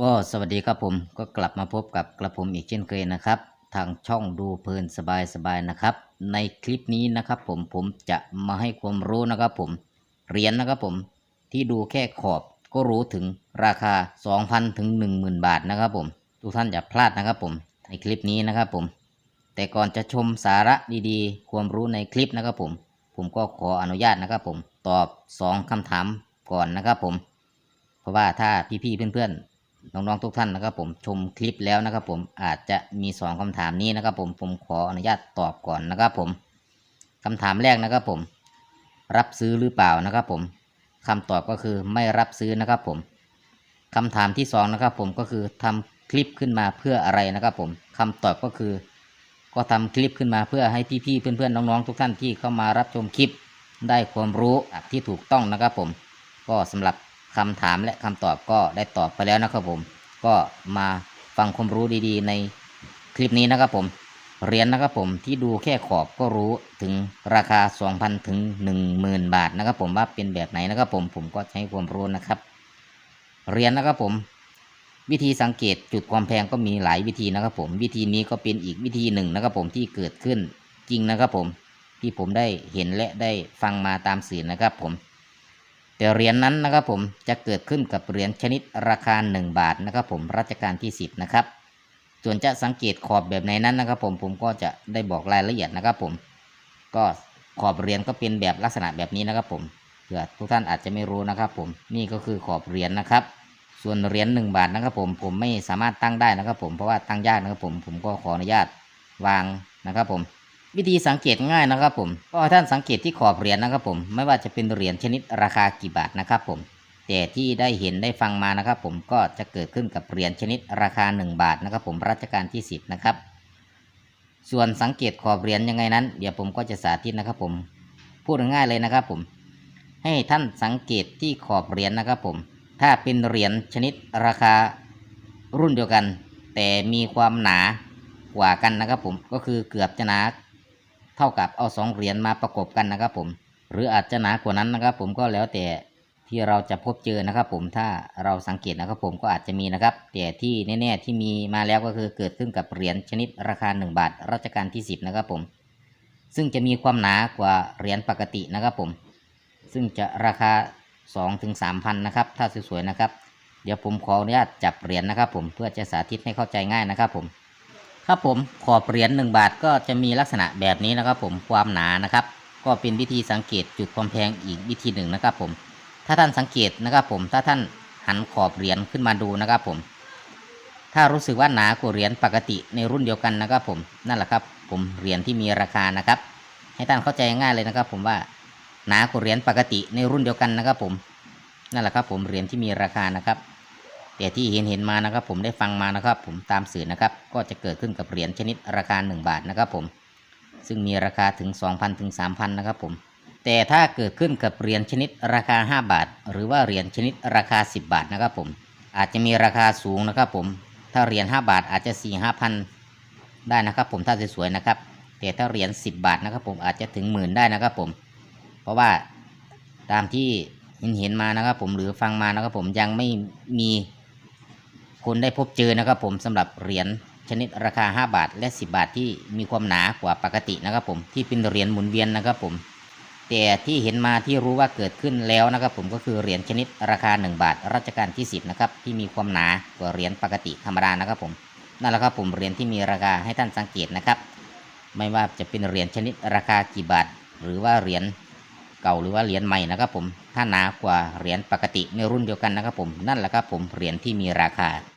ก็สวัสดีครับผมก็กลับมาพบกับกระผมอีกเช่นเคยนะครับ ทางช่องดูเพลินสบายสบายนะครับ ในคลิปนี้นะครับผมผมจะมาให้ความรู้นะครับผมเหรียญนะครับผมที่ดูแค่ขอบก็รู้ถึงราคา 2,000ถึง10,000 บาทนะครับผม ทุกท่านอย่าพลาดนะครับผมในคลิปนี้นะครับผม แต่ก่อนจะชมสาระดีๆ ความรู้ในคลิปนะครับผม ผมก็ขออนุญาตนะครับผมตอบ 2คำถามก่อนนะครับผม เพราะว่าถ้าพี่ๆเพื่อนๆ น้องๆทุกท่านนะครับ ผมชมคลิปแล้วนะครับ ผมอาจจะมีสองคำถามนี้นะครับ ผมผมขออนุญาตตอบก่อนนะครับ ผมคำถามแรกนะครับ ผม รับซื้อหรือเปล่านะครับ ผมคำตอบก็คือไม่รับซื้อนะครับ ผมคำถามที่สองนะครับ ผมก็คือทำคลิปขึ้นมาเพื่ออะไรนะครับ ผมคำตอบก็คือ ก็ทำคลิปขึ้นมาเพื่อให้พี่ๆเพื่อนๆน้องๆทุกท่านที่เข้ามารับชมคลิปได้ความรู้ที่ถูกต้องนะครับ ผมก็สำหรับ คำถามและคำตอบก็ได้ตอบไปแล้วนะครับผม ก็มาฟังความรู้ดีๆ ในคลิปนี้นะครับผมเหรียญนะครับผมที่ดูแค่ขอบก็รู้ถึงราคา 2,000 ถึง 10,000 บาทนะครับผมว่าเป็นแบบไหนนะครับผมผมก็ใช้ความรู้นะครับเหรียญนะครับผม วิธีสังเกตจุดความแพงก็มีหลายวิธีนะครับผม วิธีนี้ก็เป็นอีกวิธีหนึ่งนะครับผมที่เกิดขึ้นจริงนะครับผมที่ผมได้เห็นและได้ฟังมาตามสื่อนะครับผม แต่เหรียญนนั้นนะครับผมจะเกิดขึ้นกับเหรียญชนิดราคา 1 บาทนะครับผมรัชกาลที่ 10 นะครับ ส่วนจะสังเกตขอบแบบไหนนั้นนะครับผมผมก็จะได้บอกรายละเอียดนะครับผม ก็ขอบเหรียญก็เป็นแบบลักษณะแบบนี้นะครับผมเผื่อทุกท่านอาจจะไม่รู้นะครับผมนี่ก็คือขอบเหรียญนะครับ ส่วนเหรียญหนึ่งบาทนะครับผมผมไม่สามารถตั้งได้นะครับผมเพราะว่าตั้งยากนะครับผมผมก็ขออนุญาตวางนะครับผม วิธีสังเกตง่ายนะครับผมก็ท่านสังเกตที่ขอบเหรียญนะครับผมไม่ว่าจะเป็นเหรียญชนิดราคากี่บาทนะครับผมแต่ที่ได้เห็นได้ฟังมานะครับผมก็จะเกิดขึ้นกับเหรียญชนิดราคา 1 บาทนะครับผมรัชกาลที่ 10นะครับส่วนสังเกตขอบเหรียญยังไงนั้น เดี๋ยวผมก็จะสาธิตนะครับผมพูดง่ายเลยนะครับผม ให้ท่านสังเกตที่ขอบเหรียญนะครับผม ถ้าเป็นเหรียญชนิดราคารุ่นเดียวกัน แต่มีความหนากว่ากันนะครับผมก็คือเกือบจะหนา เท่ากับเอาสองเหรียญมาประกบกันนะครับผมหรืออาจจะหนากว่านั้นนะครับผมก็แล้วแต่ที่เราจะพบเจอนะครับผมถ้าเราสังเกตนะครับผมก็อาจจะมีนะครับ แต่ที่แน่ ๆ ที่มีมาแล้วก็คือเกิดขึ้นกับเหรียญชนิดราคา 1 บาทรัชกาลที่ 10 นะครับผม ซึ่งจะมีความหนากว่าเหรียญปกตินะครับผม ซึ่งจะราคา 2-3ถึง3,000นะครับ ถ้าสวยๆนะครับ เดี๋ยวผมขออนุญาตจับเหรียญนะครับผมเพื่อจะสาธิตให้เข้าใจง่ายนะครับผม ครับผมขอบเหรียญหนึ่งบาทก็จะมีลักษณะแบบนี้นะครับผมความหนานะครับ ก็เป็นวิธีสังเกตจุดความแพงอีกวิธีหนึ่งนะครับผมถ้าท่านสังเกตนะครับผมถ้าท่านหันขอบเหรียญขึ้นมาดูนะครับผม ถ้ารู้สึกว่าหนากว่าเหรียญปกติในรุ่นเดียวกันนะครับผมนั่นแหละครับ ผมเหรียญที่มีราคานะครับ ให้ท่านเข้าใจง่ายเลยนะครับ ผมว่าหนากว่าเหรียญปกติในรุ่นเดียวกันนะครับ ผมนั่นแหละครับ ผมเหรียญที่มีราคานะครับ แต่ที่เห็นเห็นมานะครับ ผมได้ฟังมานะครับ ผมตามสื่อนะครับ ก็จะเกิดขึ้นกับเหรียญชนิดราคา 1 บาทนะครับ ผม ซึ่งมีราคาถึง 2,000ถึง3,000นะครับ ผม แต่ถ้าเกิดขึ้นกับเหรียญชนิดราคา 5 บาท หรือว่าเหรียญชนิดราคา 10 บาทนะครับ ผม อาจจะมีราคาสูงนะครับ ผม ถ้าเหรียญ5บาทอาจจะ 4 5พันได้นะครับ ผมถ้าสวยๆนะครับ แต่ถ้าเหรียญ10 บาทนะครับ ผมอาจจะถึงหมื่นได้นะครับ ผม เพราะว่าตามที่เห็นเห็นมานะครับ ผมหรือฟังมานะครับ ผมยังไม่มี คนได้พบเจอนะครับผมสำหรับเหรียญชนิดราคา 5 บาท และ 10 บาทที่มีความหนากว่าปกตินะครับผมที่เป็นเหรียญหมุนเวียนนะครับผมแต่ที่เห็นมาที่รู้ว่าเกิดขึ้นแล้วนะครับผมก็คือเหรียญชนิดราคา 1 บาทรัชกาลที่ 10นะครับที่มีความหนากว่าเหรียญปกติธรรมดานะครับผมนั่นแหละครับผมเหรียญที่มีราคาให้ท่านสังเกตนะครับ ไม่ว่าจะเป็นเหรียญชนิดราคากี่บาท หรือว่าเหรียญเก่าหรือว่าเหรียญใหม่นะครับผมถ้าหนากว่าเหรียญปกติในรุ่นเดียวกันนะครับผมนั่นแหละครับผมเหรียญที่มีราคา